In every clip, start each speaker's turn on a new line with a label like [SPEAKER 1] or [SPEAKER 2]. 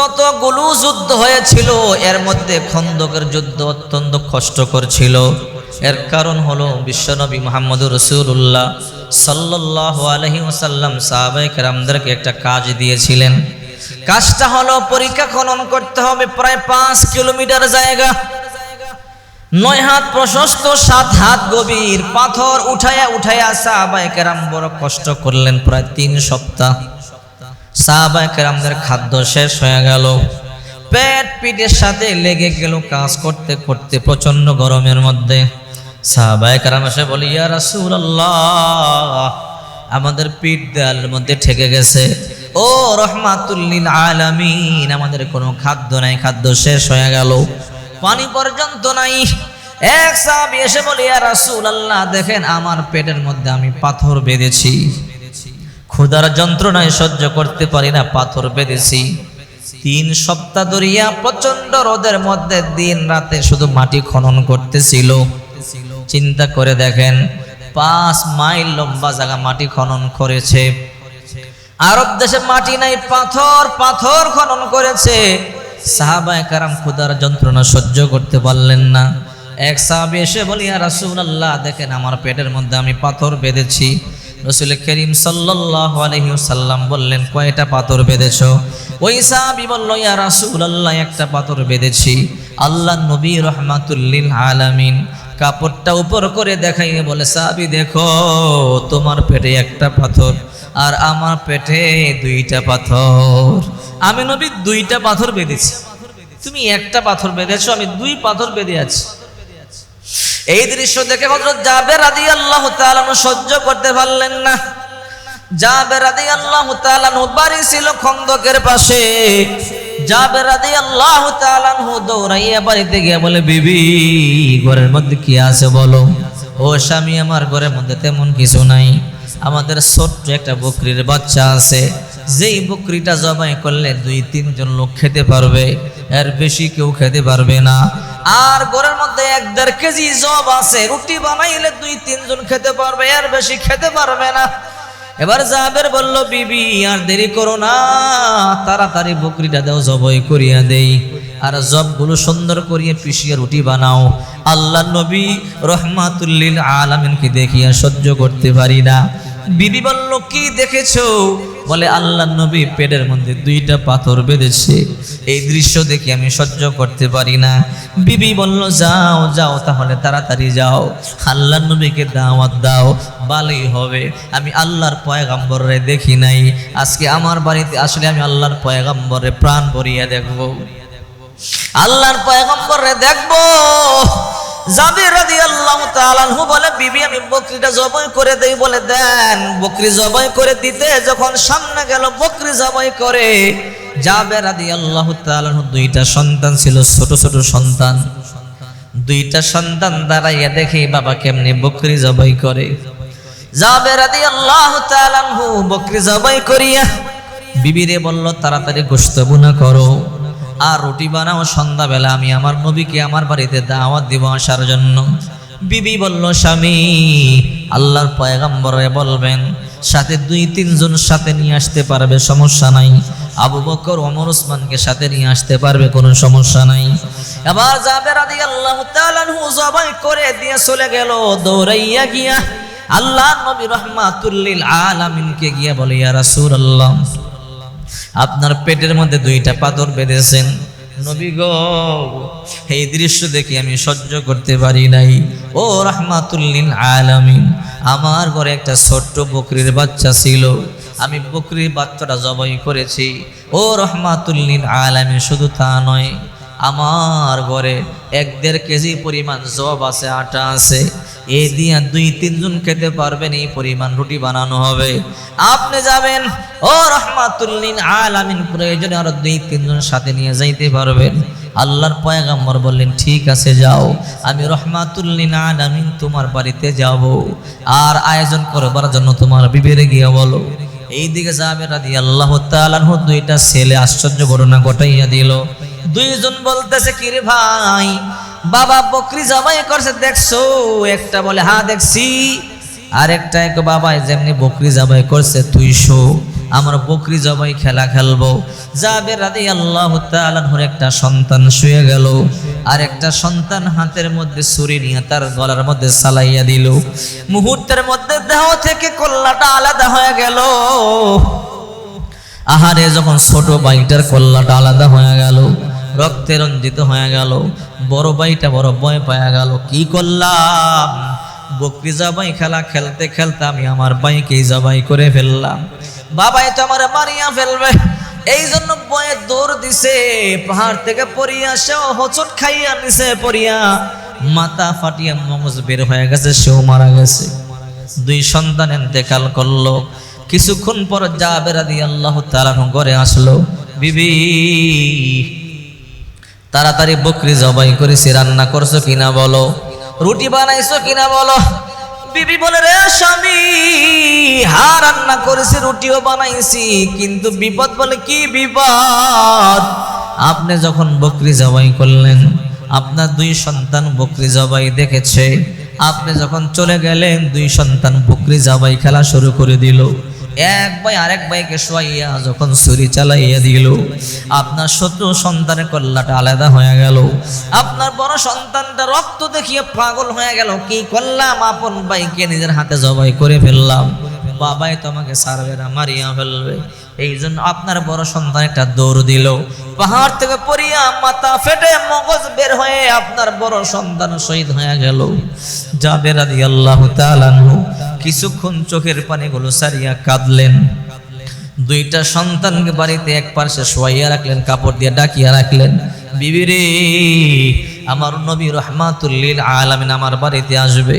[SPEAKER 1] যতগুলো যুদ্ধ হয়েছিল, এর মধ্যে খন্দকের যুদ্ধ অত্যন্ত কষ্টকর ছিল। এর কারণ হলো বিশ্বনবী মোহাম্মদ রসুল্লাহ সাল্লাহ আলহি ওসাল্লাম সাহাবাই কেরামদেরকে একটা কাজ দিয়েছিলেন। কাজটা হলো পরীক্ষা খনন করতে হবে প্রায় পাঁচ কিলোমিটার জায়গা। নয় হাত প্রশস্ত, সাত হাত গভীর। পাথর উঠায়া উঠায়া সাহাবাই কেরাম বড় কষ্ট করলেন প্রায় তিন সপ্তাহ। সাহাবাই কেরামদের খাদ্য শেষ হয়ে গেল। পেট পিঠের সাথে লেগে গেল কাজ করতে করতে প্রচণ্ড গরমের মধ্যে। সাহাবাই কেরাম এসে বলি, ইয়া রাসূলুল্লাহ, আমাদের পিঠ দেয়ালের মধ্যে ঠেকে গেছে। ও রহমাতুল্লিল আলামিন, আমাদের কোনো খাদ্য নাই, খাদ্য শেষ হয়ে গেল। পানি পর্যন্ত নাই। এক সাহাবী এসে বলি, ইয়া রাসূলুল্লাহ, দেখেন আমার পেটের মধ্যে আমি পাথর বেঁধেছি। ক্ষুধার যন্ত্রণায় সহ্য করতে পারি না, পাথর বেঁধেছি। তিন সপ্তাহ ধরিয়া প্রচণ্ড রোদের মধ্যে দিন রাতে শুধু মাটি খনন করতেছিল। চিন্তা করে দেখেন, পাঁচ মাইল লম্বা জায়গা মাটি খনন করেছে। আরব দেশে মাটি নাই, পাথর পাথর খনন করেছে। সাহাবায়ে কারাম ক্ষুধার যন্ত্রণা সহ্য করতে পারলেন না। এক সাহাবী এসে বলি আর রাসূলুল্লাহ, দেখেন আমার পেটের মধ্যে আমি পাথর বেঁধেছি। রসুল করিম আলহিউসাল্লাম বললেন, কয়টা পাথর বেঁধেছ? ওই সাহাবি বলল, ইয়া রাসূলুল্লাহ, একটা পাথর বেঁধেছি। আল্লাহ নবী রহমাতুল্লিল আলামিন কাপড়টা উপর করে দেখাইয়ে বলে, সাহাবি, দেখো, তোমার পেটে একটা পাথর আর আমার পেটে দুইটা পাথর। আমি নবী দুইটা পাথর বেঁধেছি। তুমি একটা পাথর বেঁধেছো, আমি দুই পাথর বেঁধে আছি। এই দৃশ্য দেখে হযরত জাবের আদি আল্লাহ তাআলা সহ্য করতে পারলেন না। জাবের রাদিয়াল্লাহু তাআলা বাড়ি ছিল খন্দকের পাশে। জাবের রাদিয়াল্লাহু তাআলা দৌড়াইয়া বাড়িতে গিয়ে বলে, বিবি, ঘরের মধ্যে কি আছে বলো? ও স্বামী, আমার ঘরের মধ্যে তেমন কিছু নাই। আমাদের ছোট্ট একটা বকরির বাচ্চা আছে। যেই বকরিটা জবাই করলে দুই তিনজন লোক খেতে পারবে। এর বেশি কেউ খেতে পারবে না। আর ঘরের মধ্যে এক দেড় কেজি জব আছে, রুটি বানাইলে দুই তিনজন খেতে পারবে, এর বেশি খেতে পারবে না। এবার জাবের বলল, বিবি, আর দেরি করো না, তাড়াতাড়ি বকরিটা দাও জবই করিয়া দেই। আর জবগুলো সুন্দর করিয়ে পিষিয়ে রুটি বানাও। আল্লাহ নবী রহমাতুল্লিল আলামিনকে দেখিয়া সহ্য করতে পারি না। বিবি বলল, কি দেখেছ? বলে আল্লাহ নবী পেটের মধ্যে দুইটা পাথর বেঁধেছে। এই দৃশ্য দেখে আমি সহ্য করতে পারি না। বিবি বলল, যাও যাও, তাহলে তাড়াতাড়ি যাও। আল্লাহ নবীকে দাওয়াত দাও, ভালোই হবে। আমি আল্লাহর পয়গাম্বরে দেখি নাই। আজকে আমার বাড়িতে আসলে আমি আল্লাহর পয়গাম্বরে প্রাণ ভরিয়া দেখব। আল্লাহর পয়গাম্বরে দেখব? জাবির বলে, বিবি, আমি বকরিটা জবাই করে দেই। বলে, দেন। বকরি জবাই করে দিতে যখন সামনে গেল, বকরি জবাই করে। দুইটা সন্তান ছিল, ছোট ছোট সন্তান। দুইটা সন্তান দাঁড়াইয়া দেখে বাবা কেমনে বকরি জবাই করে। জাবের রাদিয়াল্লাহু বকরি জবাই করিয়া, বিবিরে বলল, তাড়াতাড়ি গোশত করো। আর রুটি বানাও সন্ধ্যাবেলা, আমি আমার নবীকে আমার বাড়িতে দাওয়াত দিব আসার জন্য। বিবি বলল, স্বামী, আল্লাহর পয়গাম্বরে বলবেন, সাথে দুই তিনজন সাথে নিয়ে আসতে পারবে, সমস্যা নাই। আবু বকর ওমর ওসমানকে সাথে নিয়ে আসতে পারবে, কোনো সমস্যা নাই। এবার যাবে রাদি আল্লাহ জবাই করে দিয়ে চলে গেল, দৌড়াইয়া গিয়া আল্লাহ নবী রহমাতুল্লিল আলামিনকে গিয়া বলে, ইয়া রাসূলুল্লাহ আপনার পেটের মধ্যে দুইটা পাথর বেঁধেছেন। নবী এই দৃশ্য দেখে আমি সহ্য করতে পারি নাই। ও রহমাতুল্লিন আলামিন, আমার ঘরে একটা ছোট্ট বকরির বাচ্চা ছিল। আমি বকরির বাচ্চাটা জবাই করেছি। ও রহমাতুল্লিন আলামিন, শুধু তা নয়, আমার ঘরে এক দেড় কেজি পরিমাণ জব আছে, আটা আছে। এ দিয়া দুই, তিনজন খেতে পারবেন, এই পরিমাণ রুটি বানানো হবে। আপনি যাবেন, ও রহমাতুল্লিন আলামিন, প্রয়োজনে আরও দুই, তিনজন সাথে নিয়ে যাইতে পারবেন। আল্লাহর পয়গাম্বর বললেন, ঠিক আছে, যাও। আমি রহমাতুল্লিন আলামিন তোমার বাড়িতে যাব। আর আয়োজন করবার জন্য তোমার বিবেরে গিয়ে বলো। এই দিকে যাবে রাদি আল্লাহ তালাহ দুইটা ছেলে আশ্চর্য ঘটনা ঘটাইয়া দিল। দুইজন বলতেছে কি রে ভাই বাবা বকরি জবাই করছে, দেখছ? একটা বলে হ্যাঁ দেখছি। আর একটা এক, বাবা যেমনি বকরি জবাই করছে তুই শো আমার বকরি জবাই খেলা খেলব। জাবের রাদি আল্লাহ তালাহুর একটা সন্তান শুয়ে গেল। আর একটা সন্তান হাতের মধ্যে ছুরি নিয়ে তার গলার মধ্যে সালাইয়া দিল। মুহূর্তের মধ্যে দেহ থেকে কল্লাটা আলাদা হয়ে গেল। আহারে, যখন ছোট বাইটার কল্লাটা আলাদা হয়ে গেল। রক্তে রঞ্জিত হয়ে গেল। বড় বাইটা বড় ভয় পাওয়া গেল। কি করলাম? বকরি জবাই খেলা খেলতে খেলতে আমি আমার বাইকেই জবাই করে ফেললাম। বাবাই তো আমার মারিয়া ফেলবে। এই জন্য বয়ে দৌড় দিছে। পাহাড় থেকে পড়িয়া সেও হোচট খাইয়া নিছে পড়িয়া মাথা ফাটিয়া মগজ বের হয়ে গেছে, সেও মারা গেছে। দুই সন্তান এতেকাল করল। কিছুক্ষণ পর জাবের আদি আল্লাহ তালান ঘরে আসলো। বিবি তাড়াতাড়ি বকরি জবাই করেছি রান্না করছ কিনা বলো? রুটি বানাইছো কিনা বলো? বিবি বলে, রে স্বামী, হা রান্না করেছি, রুটিও বানাইছি। কিন্তু বিপদ বলে, কি বিপদ? আপনি যখন বকরি জবাই করলেন, আপনার দুই সন্তান বকরি জবাই দেখেছে। আপনি যখন চলে গেলেন, দুই সন্তান বকরি জবাই খেলা শুরু করে দিল। এক ভাই আরেক ভাইকে শোয়াইয়া যখন ছুরি চালাইয়া দিল, আপনার শত্রু সন্তানের কল্লাটা আলাদা হয়ে গেল। আপনার বড় সন্তানটা রক্ত দেখিয়ে পাগল হয়ে গেল। কি করলাম? আপন ভাইকে নিজের হাতে জবাই করে ফেললাম। বাবাই তোমাকে সারবে না, মারিয়া ফেলবে। এই জন্য আপনার বড় সন্তান একটা দৌড় দিল। পাহাড় থেকে পড়িয়া মাথা ফেটে মগজ বের হয়ে আপনার বড় সন্তান শহীদ হয়ে গেল। যাবে রাদি আল্লাহ কিছুক্ষণ চোখের পানিগুলো সারিয়া কাঁদলেন। দুইটা সন্তানকে বাড়িতে এক পাশে শোয়াইয়া রাখলেন, কাপড় দিয়ে ডাকিয়া রাখলেন। বিবিরে আমার নবী রহমাতুল্লিল আলামিন আমার বাড়িতে আসবে।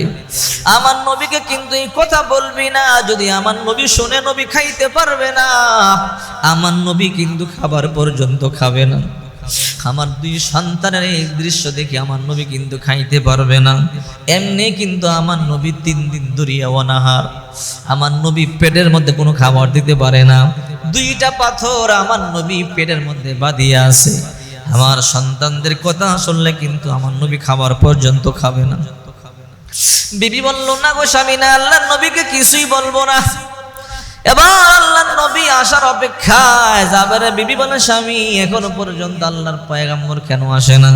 [SPEAKER 1] আমার নবীকে কিন্তু এই কথা বলবি না, যদি আমার নবী শুনে নবী খাইতে পারবে না, আমার নবী কিন্তু খাবার পর্যন্ত খাবে না। আমার দুই সন্তানের এই দৃশ্য দেখে আমার নবী কিন্তু খাইতে পারবে না। এমনি কিন্তু আমার নবী তিন দিন দূরিয়া অনাহার। আমার নবী পেটের মধ্যে কোনো খাবার দিতে পারে না। দুইটা পাথর আমার নবী পেটের মধ্যে বাঁধিয়া আছে। আমার সন্তানদের কথা শুনলে কিন্তু আমার নবী খাবার পর্যন্ত খাবে না। বিবি বলল, না গো স্বামী, না আল্লাহ নবীকে কিছুই বলব না। এবার আল্লাহ নবী আসার অপেক্ষায় যাবে রে বিবি বলে, স্বামী, এখনও পর্যন্ত আল্লাহর পয়গাম্বর কেন আসে না?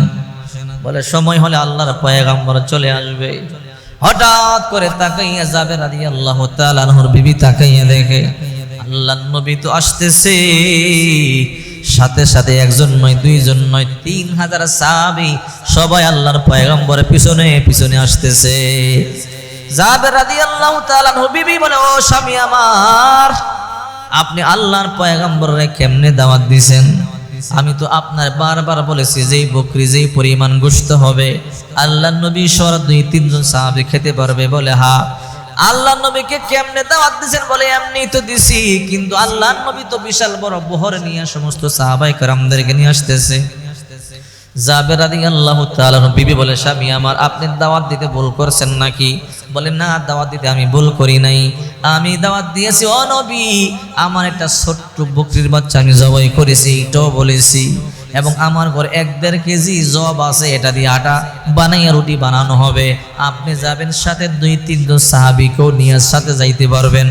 [SPEAKER 1] বলে, সময় হলে আল্লাহর পয়গাম্বর চলে আসবে। হঠাৎ করে তাকাইয়া যাবে রাদি আল্লাহ তালানহর বিবি তাকাইয়া দেখে আল্লাহ নবী তো আসতেছে। সাথে সাথে একজন নয়, দুইজন নয়, তিন হাজার সাহাবি সবাই আল্লাহর পয়গাম্বরের পিছনে পিছনে আসতেছে। ও স্বামী আমার, আপনি আল্লাহর পয়গাম্বরে কেমনে দাওয়াত দিছেন? আমি তো আপনার বারবার বলেছি, যেই বকরি, যেই পরিমাণ গোশত হবে আল্লাহ নবী সর দুই, তিনজন সাহাবী খেতে পারবে। বলে, হা আল্লাহ নবীকে কেমনে দাওয়াত দিছেন বলে, এমনি তো দিছি, কিন্তু আল্লাহ নবী তো বিশাল বড় বহর নিয়ে সমস্ত সাহাবাই কারামদেরকে নিয়ে আসতেছে। জাবের আদি আল্লাহ বিবি বলে, স্বামী, আমার আপনি দাওয়াত দিতে ভুল করছেন নাকি? বলে, না, দাওয়াত দিতে আমি ভুল করি নাই। আমি দাওয়াত দিয়েছি, ও নবী, আমার একটা ছোট্ট বকরির বাচ্চা আমি জবাই করেছি, এটাও বলেছি। এবং আমার ঘরে এক দেড় কেজি জব আছে, এটা দিয়ে আটা বানাইয়া রুটি বানানো হবে। আপনি যাবেন সাথে দুই তিনজন সাহাবিকেও নিয়ে সাথে যাইতে পারবেন।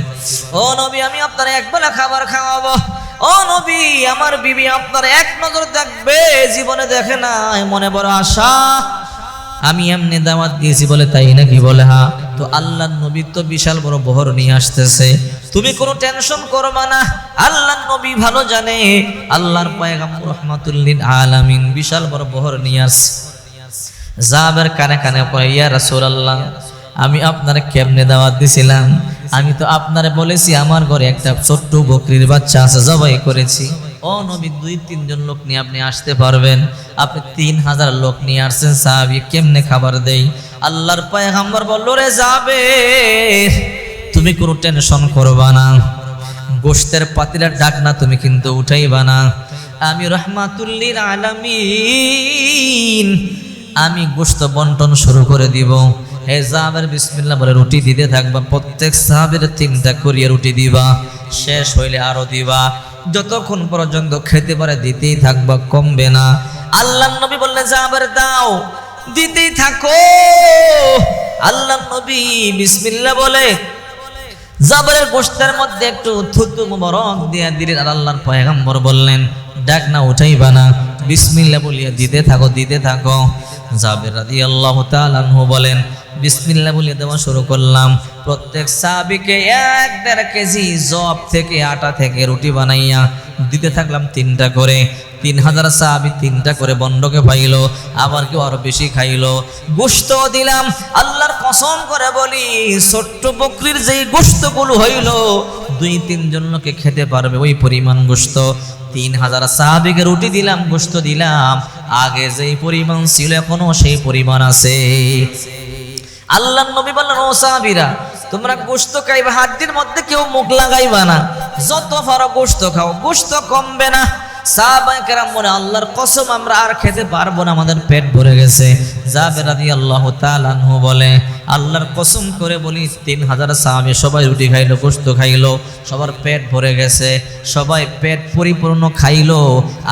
[SPEAKER 1] ও নবী, আমি আপনার একবেলা খাবার খাওয়াবো। ও নবী, আমার বিবি আপনার এক নজর দেখবে, জীবনে দেখে না মনে বড় আশা। আমি এমনি দাওয়াত দিয়েছি বলে তাই নাকি বলে হ্যাঁ? তো আল্লাহ নবী তো বিশাল বড় বহর নিয়ে আসতেছে। তুমি কোনো টেনশন করবা না। আল্লাহ নবী ভালো জানে। আল্লাহর পয়গাম্বর রহমাতুল্লিন আলামিন বিশাল বড় বহর নিয়ে আসছে জাবের কানে কানে পড়ে ইয়া রাসূলুল্লাহ, আমি আপনার কেমনে দাওয়াত দিছিলাম? আমি তো আপনারে বলেছি, আমার ঘরে একটা ছোট্ট বকরির বাচ্চা আছে, জবাই করেছি। ও নবী, দুই, তিনজন লোক নিয়ে আপনি আসতে পারবেন। আপনি তিন হাজার লোক নিয়ে আসছেন, সাহাবি কেমনে খাবার দেই আল্লাহর পয়গাম্বর বলল রে যাবে তুমি কোনো টেনশন করবা না। গোষ্ঠের পাতিরা ডাক না তুমি কিন্তু উঠাইবা না। আমি রহমাতুল্লির আলামিন, আমি গোস্ত বন্টন শুরু করে দিব। হে জাবের, বিসমিল্লাহ বলে রুটি দিতে থাকবা। প্রত্যেক সাহাবের তিনটা করিয়া রুটি দিবা। শেষ হইলে আরও দিবা। যতক্ষণ পর্যন্ত খেতে পারে দিতেই থাকবা, কমবে না। আল্লাহ নবী বললেন জাবের দাও, দিতেই থাকো। আল্লাহ নবী বিসমিল্লাহ বলে, জাবরের গোষ্ঠের মধ্যে একটু থুতু মুবারক দিয়ে দিলেন। আর আল্লাহর পয়গাম্বর বললেন, ডাক না, উঠাইবা না। বিসমিল্লা বলিয়া দিতে থাকো দিতে থাকো। জাবের রাদি আল্লাহ তালানহু বলেন বিসমিল্লা বলিয়া দেওয়া শুরু করলাম। প্রত্যেক সাবিকে এক দেড় কেজি জব থেকে আটা থেকে রুটি বানাইয়া দিতে থাকলাম তিনটা করে। তিন হাজার সাহাবি তিনটা করে বন্ডকে পাইলো, আবার কেউ আরও বেশি খাইলো। গোস্ত দিলাম, আল্লাহর কসম করে বলি, ছোট্ট বকরির যেই গোস্তগুলো হইল, দুই তিনজন লোকে খেতে পারবে ওই পরিমাণ গোস্ত। তিন হাজার সাহাবিকে রুটি দিলাম, গোস্ত দিলাম, আগে যেই পরিমাণ ছিল এখনও সেই পরিমাণ আছে। আল্লাহ নবী বললেন, ও সাহাবিরা, তোমরা গোস্ত খাইবা, হাড্ডির মধ্যে কেউ মুখ লাগাইবা না। যত ফারো গোস্ত খাও গোস্ত কমবে না। সাহাবাই কেরাম বলে, আল্লাহর কসম, আমরা আর খেতে পারব না, আমাদের পেট ভরে গেছে। জাবের রাদি আল্লাহ তালানহু বলে, আল্লাহর কসম করে বলি, তিন হাজার সাহাবি সবাই রুটি খাইলো গোস্ত খাইলো, সবার পেট ভরে গেছে, সবাই পেট পরিপূর্ণ খাইলো,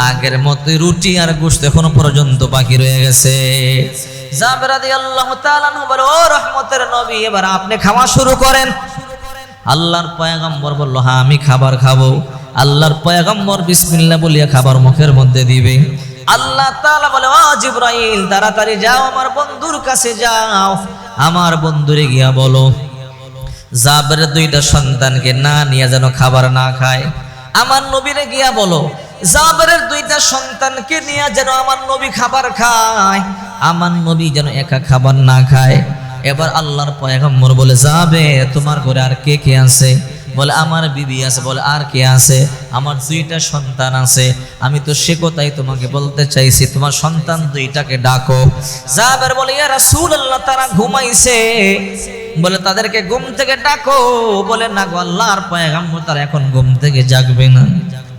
[SPEAKER 1] আগের মতোই রুটি আর গোস্ত এখনও পর্যন্ত বাকি রয়ে গেছে। জাবের রাদি আল্লাহ তালানহু বলে, ও রহমতের নবী, এবার আপনি খাওয়া শুরু করেন। আল্লাহর পয়গম্বর বলল হ্যাঁ আমি খাবার খাব। আল্লাহর পয়গম্বর বিসমিল্লাহ বলিয়া খাবার মুখের মধ্যে দিবে। আল্লাহ তাআলা বলে, ও জিব্রাইল, তাড়াতাড়ি যাও, আমার বন্ধুর কাছে যাও। আমার বন্ধুরে গিয়া বলো, জাবের দুইটা সন্তানকে না নিয়ে যেন খাবার না খায়। আমার নবীরে গিয়া বলো, জাবেরের দুইটা সন্তানকে নিয়ে যেন আমার নবী খাবার খায়। আমার নবী যেন একা খাবার না খায়। এবার আল্লাহর পয়গম্বর বলে, যাবে, তোমার ঘরে আর কে কে আছে? বলে, আমার বিবি আছে। বলে, আর কে আছে? আমার দুইটা সন্তান আছে। আমি তো সে কথাই তোমাকে বলতে চাইছি, তোমার সন্তান দুইটাকে ডাকো। জাবের বলে, ইয়া রাসূলুল্লাহ, তারা ঘুমাইছে। বলে, তাদেরকে ঘুম থেকে ডাকো। বলে, না গো, আল্লাহর পয়গম্বর তারা এখন ঘুম থেকে জাগবে না।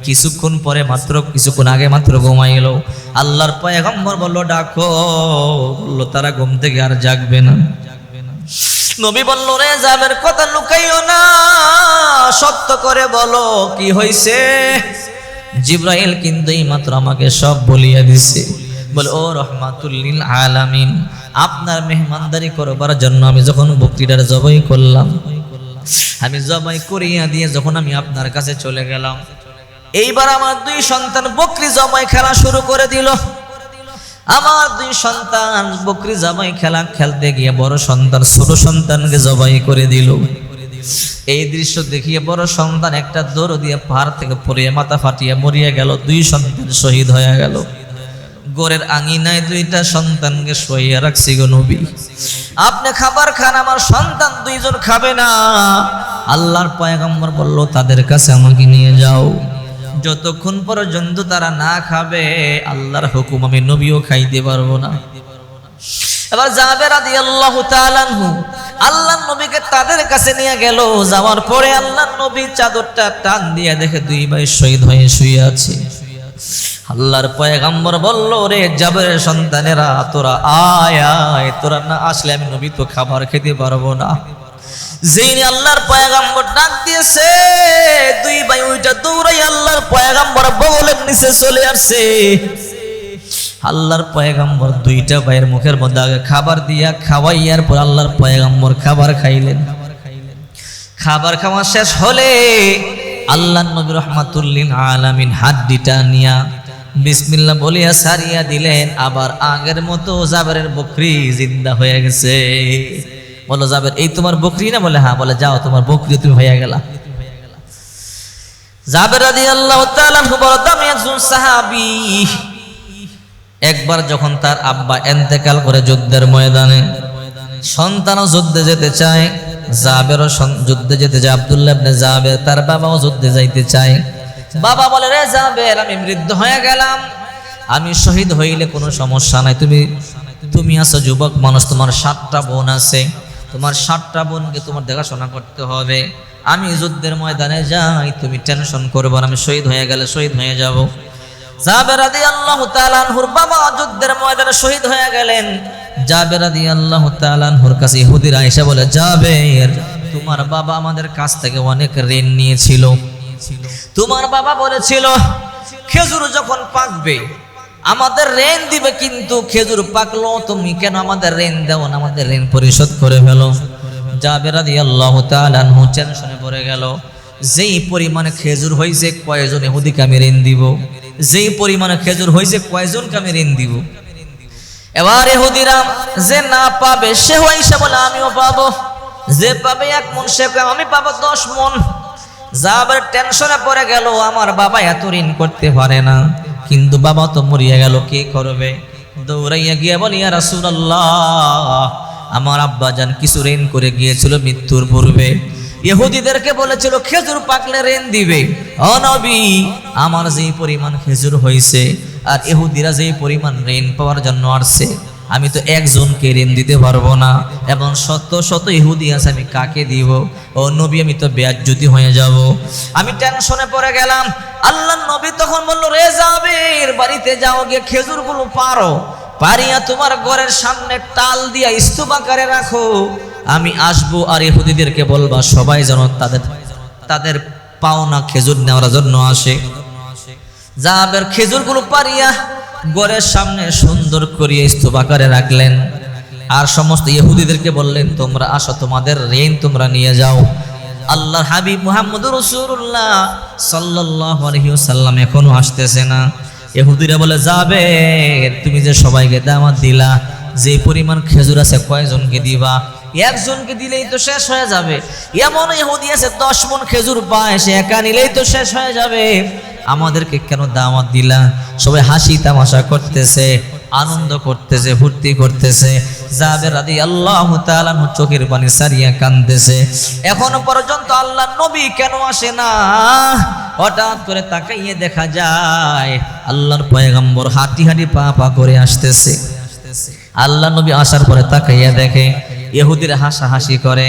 [SPEAKER 1] কিছুক্ষণ পরে মাত্র, কিছুক্ষণ আগে মাত্র ঘুমাই ঘুমাইলো। আল্লাহর পয়গম্বর বলল, ডাকো। বলল, তারা ঘুম থেকে আর জাগবে না। নবী বলল, রে যাবের কথা লুকাইও না। সত্য করে বলো, কি হইছে? জিব্রাইল কিন্তু মাত্র আমাকে সব বলিয়া দিছে। বলে, ও রহমাতুল্লিল আলামিন, আপনার মেহমানদারি করবার জন্য আমি যখন বক্তৃতার জবাই করলাম, আমি জবাই করিয়া দিয়ে যখন আমি আপনার কাছে চলে গেলাম এইবার আমার দুই সন্তান বকরি জবাই খেলা শুরু করে দিল। আমার দুই সন্তান বকরি জবাই খেলা খেলতে গিয়ে বড় সন্তান, ছোট সন্তানকে জবাই করে দিল। এই দৃশ্য দেখিয়ে বড় সন্তান একটা দৌড় দিয়ে পাহাড় থেকে পড়িয়ে মাথা ফাটিয়ে মরিয়া গেল, দুই সন্তান শহীদ হয়ে গেল। গোরের আঙিনায় দুইটা সন্তানকে শোয়া রাখছি গো নবী। আপনি খাবার খান, আমার সন্তান দুইজন খাবে না। আল্লাহর পয়গম্বর বলল, তাদের কাছে আমাকে নিয়ে যাও। যতক্ষণ পর্যন্ত তারা না খাবে, আল্লাহর হুকুম আমি নবীও খাইতে পারব না। এবার যাবে রাদি আল্লাহ তালানহু আল্লাহ নবীকে তাদের কাছে নিয়ে গেল। যাওয়ার পরে আল্লাহ নবী চাদরটা টান দিয়ে দেখে দুই ভাই শহীদ হয়ে শুয়ে আছে। আল্লাহর পয়গাম্বর বলল রে জাবের সন্তানেরা, তোরা আয় আয়, তোরা না আসলে আমি নবী তো খাবার খেতে পারব না। যিনি আল্লাহর পয়গাম্বর ডাক দিয়েছে, দুই ভাই ওইটা দৌড়াই আল্লাহর পয়গাম্বর বগলের নিচে চলে আসছে। আল্লাহর পয়গাম্বর দুইটা ভাইয়ের মুখের মধ্যে আগে খাবার দিয়া খাওয়াইয়ার পর আল্লাহর পয়গাম্বর খাবার খাইলেন। খাবার খাওয়া শেষ হলে আল্লাহ নবী রহমাতুল্লিন আলামিন হাড্ডিটা নিয়া বিসমিল্লাহ বলিয়া সারিয়া দিলেন, আবার আগের মতো জাবেরের বকরি জিন্দা হয়ে গেছে। বলো জাবের, এই তোমার বকরি না? বলে হ্যাঁ। বলে যাও, তোমার বকরি তুমি হয়ে গেলা। জাবের রাদি আল্লাহ একজন সাহাবি। একবার যখন তার আব্বা এন্তেকাল করে যুদ্ধের ময়দানে, সন্তানও যুদ্ধে যেতে চায়, জাবেরও যুদ্ধে যেতে চায় আব্দুল্লাহ ইবনে জাবের, তার বাবাও যুদ্ধে যাইতে চায়। বাবা বলে, রে জাবের, আমি বৃদ্ধ হয়ে গেলাম। আমি শহীদ হইলে কোনো সমস্যা নাই। তুমি তুমি আছো যুবক মানুষ, তোমার সাতটা বোন আছে। তোমার সাতটা বোনকে তোমার দেখাশোনা করতে হবে। আমি যুদ্ধের ময়দানে যাই, তুমি টেনশন করব আমি শহীদ হয়ে গেলে শহীদ হয়ে যাব। আনহুর বাবা যুদ্ধের ময়দানে শহীদ হয়ে গেলেন। এসে বলে তোমার বাবা আমাদের কাছ থেকে অনেক ঋণ নিয়েছিল। তোমার বাবা বলেছিল, খেজুর যখন পাকবে আমাদের ঋণ দিবে কিন্তু খেজুর পাকলো, তুমি কেন আমাদের ঋণ দেও না? আমাদের ঋণ পরিশোধ করে ফেলো। জাবের রাদিয়াল্লাহু তাআলা আনহু টেনশনে পড়ে গেল। যেই পরিমাণে খেজুর হয়েছে কয়জন এহুদিকে আমি ঋণ দিব? যেই পরিমাণে খেজুর হয়েছে কয়জনকে আমি ঋণ দিব? এবার এহুদিরাম যে না পাবে, সে হইসে বলে আমিও পাবো। যে পাবে এক মন, সে আমি পাবো দশ মন। যাবার টেনশনে পড়ে গেল, আমার বাবা এত ঋণ করতে পারে না। কিন্তু বাবা তো মরিয়া গেল, কে করবে? দৌড়াইয়া গিয়া বলি, ইয়া রাসূলুল্লাহ, আমার আব্বা যান কিছু রেন করে গিয়েছিল মৃত্যুর পূর্বে। ইহুদিদেরকে বলেছিল, খেজুর পাকলে রেন দিবে। অনবী আমার যেই পরিমাণ খেজুর হয়েছে, আর ইহুদিরা যেই পরিমাণ ঋণ পাওয়ার জন্য আসছে আমি তো একজনকে ঋণ দিতে পারব না, এবং শত শত ইহুদি আছে, আমি কাকে দিব? ও নবী, আমি তো ব্যাজ্যুতি হয়ে যাব। আমি টেনশনে পড়ে গেলাম। আল্লাহ নবী তখন বলল, রে যাবের বাড়িতে যাও, গিয়ে খেজুরগুলো পারো। পারিয়া তোমার ঘরের সামনে টাল দিয়া স্তূপ আকারে রাখো। আমি আসব আর ইহুদিদেরকে বলবা, সবাই যেন তাদের তাদের পাওনা খেজুর নেওয়ার জন্য আসে। জাহাবের খেজুরগুলো পারিয়া গড়ের সামনে সুন্দর করিয়া স্তূপ আকারে রাখলেন। আর সমস্ত ইহুদিদেরকে বললেন, তোমরা আসো, তোমাদের ঋণ তোমরা নিয়ে যাও। আল্লাহ হাবিব মুহাম্মদ রসুল্লাহ সাল্লাহ আলহিউসাল্লাম এখনও আসতেছে না। ইহুদিরা বলে, যাবে, তুমি যে সবাইকে দামাত দিলা যে পরিমাণ খেজুর আছে কয়জনকে দিবা? একজনকে দিলেই তো শেষ হয়ে যাবে। এমন ইহুদি আছে, দশ মন খেজুর পায়, সে একা নিলেই তো শেষ হয়ে যাবে। আমাদেরকে কেন দাওয়াত দিলা? সবাই হাসি তামাশা করতেছে, আনন্দ করতেছে, ফুর্তি করতেছে। জাবের রাদি আল্লাহ তাআলা চোখের পানি সারিয়া কানতেছে এখনও পর্যন্ত আল্লাহ নবী কেন আসে না? হঠাৎ করে তাকাইয়ে দেখা যায়, আল্লাহর পয়গম্বর হাঁটি হাঁটি পা পা করে আসতেছে আসতেছে। আল্লাহ নবী আসার পরে তাকাইয়া দেখে, ইহুদির হাসাহাসি করে,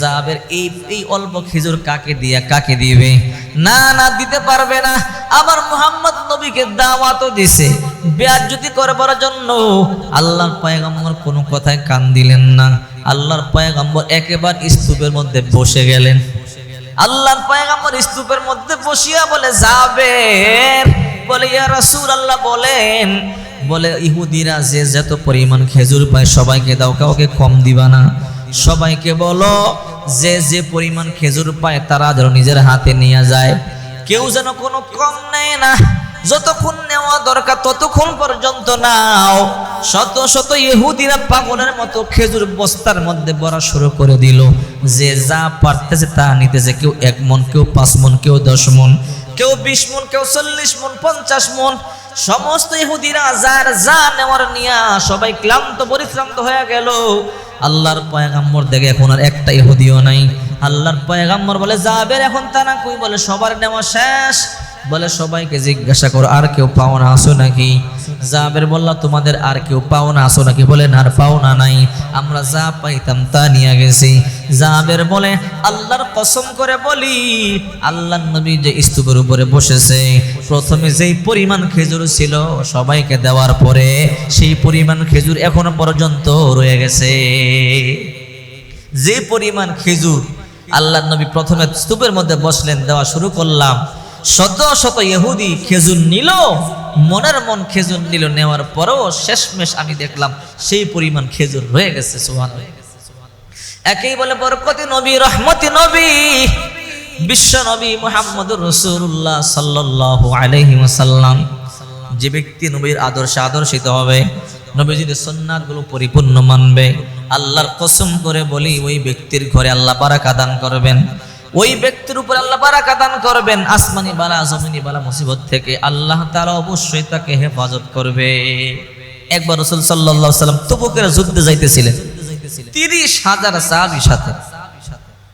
[SPEAKER 1] জাবের এই এই অল্প খেজুর কাকে দিয়া, কাকে দিবে? না না, দিতে পারবে না। আমার মুহাম্মদ নবীকে দাওয়াতও দিছে। বেয়াজ্জতি করবার জন্য। আল্লাহর পয়গম্বর কোনো কথায় কান দিলেন না। আল্লাহর পয়গম্বর একেবারে স্তূপের মধ্যে বসে গেলেন। আল্লাহর পয়গম্বর স্তূপের মধ্যে বসিয়া বলে যাবে বলে, ইয়া রাসূল আল্লাহ বলেন বলে, ইহুদিরা যে যত পরিমাণ খেজুর পায়, সবাইকে দাও, কাউকে কম দিবা না। সবাইকে বলো, যে যে পরিমাণ খেজুর পায়, তারা যেন নিজের হাতে নিয়ে যায়। কেউ যেন কোনো কম নেয় না, যতক্ষণ নেওয়া দরকার ততক্ষণ পর্যন্ত নাও। শত শত ইহুদিরা পাগলের মতো খেজুর বস্তার মধ্যে বড়া শুরু করে দিল। যে যা পারতেছে তা নিতেছে, কেউ এক মন, কেউ পাঁচ মন, কেউ দশ মন, কেউ বিশ মন, কেউ চল্লিশ মন, পঞ্চাশ মন। সমস্ত ইহুদিরা যার যা নেওয়ার নিয়া সবাই ক্লান্ত, পরিশ্রান্ত হয়ে গেল। আল্লাহর পয়গাম্বর দেখে এখন আর একটা ইহুদিও নাই। আল্লাহর পয়গাম্বর বলে যাবের এখন তা না কই? বলে, সবার নেওয়া শেষ। বলে সবাইকে জিজ্ঞাসা করো, আর কেউ পাওনা আসো নাকি? জাবের বললা, তোমাদের আর কেউ পাওনা আসো নাকি? বলেন, আর পাওনা নাই, আমরা যা পাইতাম তা নিয়ে গেছি। জাবের বলে, আল্লাহর কসম করে বলি, আল্লাহ নবী যে স্তূপের উপরে বসেছে, প্রথমে যেই পরিমাণ খেজুর ছিল সবাইকে দেওয়ার পরে সেই পরিমাণ খেজুর এখনও পর্যন্ত রয়ে গেছে। যে পরিমাণ খেজুর আল্লাহ নবী প্রথমে স্তূপের মধ্যে বসলেন, দেওয়া শুরু করলাম শত শত ইহুদি খেজুর নিল, মনের মন খেজুর নিল, নেওয়ার পরেও শেষমেশ আমি দেখলাম সেই পরিমাণ খেজুর রয়ে গেছে সোহান একেই বলে বরকতি নবী, রহমতি নবী, বিশ্ব নবী মোহাম্মদুর রসুল্লাহ সাল্লাহ আলহি ওসাল্লাম যে ব্যক্তি নবীর আদর্শে আদর্শিত হবে নবীজির সন্ন্যাতগুলো পরিপূর্ণ মানবে, আল্লাহর কসম করে বলি, ওই ব্যক্তির ঘরে আল্লাহ বারাকা দান করবেন। ওই ব্যক্তির উপর আল্লাহ বারাকা দান করবেন। আসমানি বালা, জমিনি বালা মুসিবত থেকে আল্লাহ তাআলা অবশ্যই তাকে হেফাজত করবে। একবার রসুল সাল্লাম তবুকের যুদ্ধে যাইতেছিলেন। তিরিশ হাজার সাহাবি সাথে।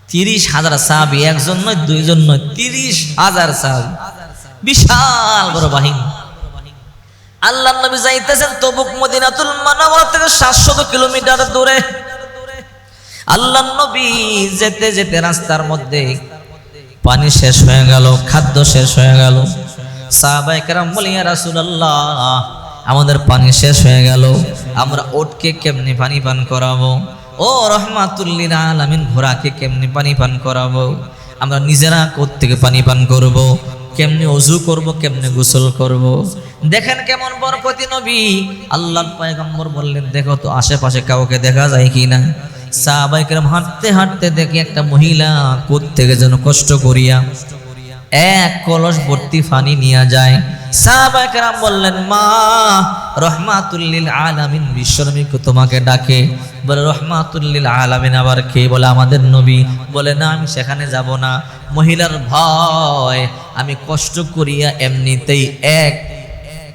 [SPEAKER 1] তিরিশ হাজার সাহাবি, একজন নয়, দুইজন নয়, তিরিশ হাজার সাহাবি। বিশাল বড় বাহিনী। আল্লাহ নবী যাইতেছেন তবুক মদিনাতুল মানাওয়ার থেকে সাতশত কিলোমিটার দূরে। আল্লাহ নবী যেতে যেতে রাস্তার মধ্যে পানি শেষ হয়ে গেল, খাদ্য শেষ হয়ে গেল। সাহাবাই কেরাম বলিয়া রাসূলুল্লাহ, আমাদের পানি শেষ হয়ে গেল, আমরা ওটকে কেমনি পানি পান করাবো? ও রহমাতুল্লিল আলামিন, ঘোড়াকে কেমনি পানি পান করাবো? আমরা নিজেরা থেকে পানি পান করব। কেমনি অজু করব, কেমনি গোসল করব। দেখেন কেমন বরকতি নবী। আল্লাহ পয়গম্বর বললেন, দেখো তো, আশেপাশে কাউকে দেখা যায় কি না সাহাবাইকেরাম হাঁটতে হাঁটতে দেখি একটা মহিলা থেকে যেন কষ্ট করিয়া এক কলস ভর্তি ফানি নিয়ে যায়। সাহাবাইকেরাম বললেন, মা রহমাতুল্লিল আলামিন বিশ্বনবীকে তোমাকে ডাকে। বলে রহমাতুল্লিল আলামিন আবার কে? বলে, আমাদের নবী। বলে, না, আমি সেখানে যাব না। মহিলার ভয়, আমি কষ্ট করিয়া এমনিতেই এক